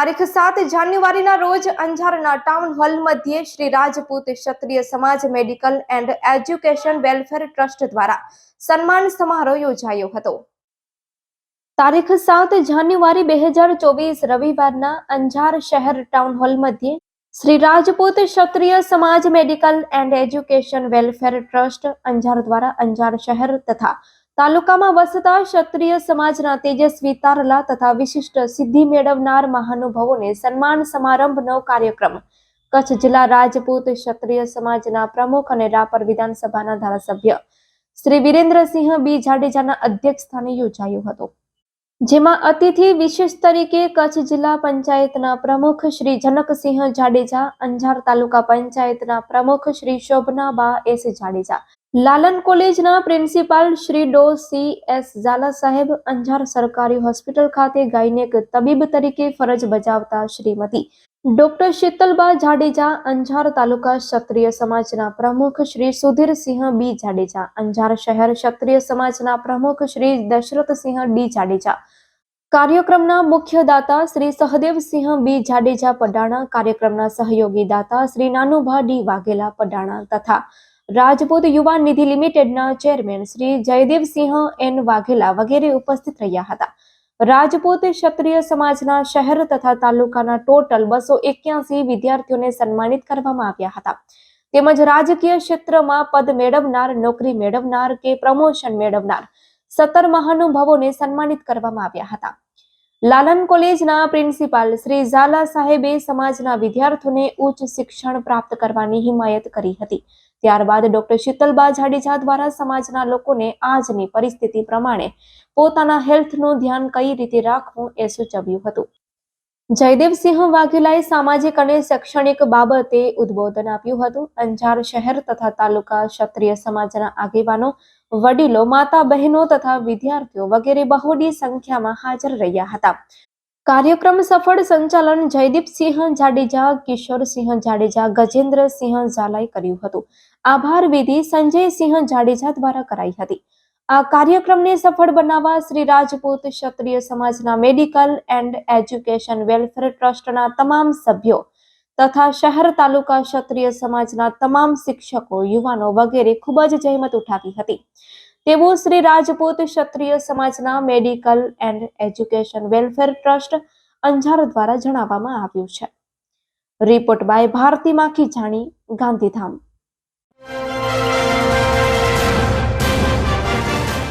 તારીખ સાત જાન્યુઆરીના રોજ અંજારના ટાઉન હોલ મધ્યે Shri Rajput Kshatriya Samaj medical and education welfare trust દ્વારા સન્માન સમારોહ યોજાયો હતો. તારીખ સાત જાન્યુઆરી બે હજાર ચોવીસ રવિવારના અંજાર શહેર ટાઉન હોલ મધ્યે Shri Rajput Kshatriya Samaj medical and education welfare trust Anjar દ્વારા અંજાર શહેર તથા તાલુકામાં વસતા ક્ષત્રિય સમાજના તેજસ્વી તારલા તથા વિશિષ્ટ સિદ્ધિ મેળવનાર મહાનુભાવોને સન્માન સમારંભનો કાર્યક્રમ. કચ્છ જિલ્લા રાજપૂત ક્ષત્રિય સમાજના પ્રમુખ અને રાપર વિધાનસભાના ધારાસભ્ય. શ્રી વિરેન્દ્રસિંહ બી જાડેજાના અધ્યક્ષસ્થાને યોજાયો હતો. જેમાં અતિથિ વિશેષ તરીકે કચ્છ જિલ્લા પંચાયતના પ્રમુખ શ્રી જનકસિંહ જાડેજા, અંજાર તાલુકા પંચાયતના પ્રમુખ શ્રી શોભનાબા એસ. જાડેજા, લાલન કોલેજના પ્રિન્સિપાલ શ્રી ડો. સી. એસ. ઝાલા સાહેબ, અંજાર સરકારી હોસ્પિટલ ખાતે ગાયનેક તબીબ તરીકે ફરજ બજાવતા શ્રીમતી ડોક્ટર શીતલબા જાડેજા, અંજાર તાલુકા ક્ષત્રિય સમાજના પ્રમુખ શ્રી સુધીરસિંહ બી જાડેજા, અંજાર શહેર ક્ષત્રિય સમાજના પ્રમુખ શ્રી દશરથસિંહ ડી જાડેજા. કાર્યક્રમના મુખ્ય દાતા શ્રી સહદેવસિંહ બી જાડેજા પડાણા, કાર્યક્રમના સહયોગી દાતા શ્રી નાનુભા ડી વાઘેલા પડાણા તથા રાજપૂત યુવા નિધિ લિમિટેડના ચેરમેન શ્રી જયદેવસિંહ એન વાઘેલા વગેરે ઉપસ્થિત રહ્યા હતા. રાજપૂત ક્ષત્રિય સમાજના શહેર તથા તાલુકાના ટોટલ બસો એક્યાસી વિદ્યાર્થીઓને સન્માનિત કરવામાં આવ્યા હતા. તેમજ રાજકીય ક્ષેત્રમાં પદ મેળવનાર, નોકરી મેળવનાર કે પ્રમોશન મેળવનાર સત્તર મહાનુભાવોને સન્માનિત કરવામાં આવ્યા હતા. લાલન કોલેજના પ્રિન્સિપાલ શ્રી ઝાલા સાહેબે સમાજના વિદ્યાર્થીઓને ઉચ્ચ શિક્ષણ પ્રાપ્ત કરવાની હિમાયત કરી હતી. ત્યારબાદ ડોક્ટર શીતલબા જાડેજા દ્વારા સમાજના લોકોને આજની પરિસ્થિતિ પ્રમાણે પોતાના હેલ્થનું ધ્યાન કઈ રીતે રાખવું એ સૂચવ્યું હતું. જયદેવસિંહ વાઘેલાએ સામાજિક અને શૈક્ષણિક બાબતે ઉદ્બોધન આપ્યું હતું. અંજાર શહેર તથા તાલુકા ક્ષત્રિય સમાજના આગેવાનો, વડીલો માતા બહેનો તથા વિદ્યાર્થીઓ વગેરે બહોળી સંખ્યામાં હાજર રહ્યા હતા. કાર્યક્રમ સફળ સંચાલન જયદીપસિંહ જાડેજા કિશોરસિંહ જાડેજા ગજેન્દ્રસિંહ ઝાલાએ કર્યું હતું. આભાર વિધિ સંજયસિંહ જાડેજા દ્વારા કરાઈ હતી. આ કાર્યક્રમને સફળ બનાવવા શ્રી રાજપૂત ક્ષત્રિય સમાજના મેડિકલ એન્ડ એજ્યુકેશન વેલફેર ટ્રસ્ટના તમામ સભ્યો તથા શહેર તાલુકા ક્ષત્રિય સમાજના તમામ શિક્ષકો, યુવાનો વગેરે ખૂબ જ જહેમત ઉઠાવી હતી. તેવું શ્રી રાજપૂત ક્ષત્રિય સમાજના medical and education welfare trust Anjar દ્વારા જણાવવામાં આવ્યું છે. રિપોર્ટ બાય ભારતી માખી જાણી, ગાંધીધામ.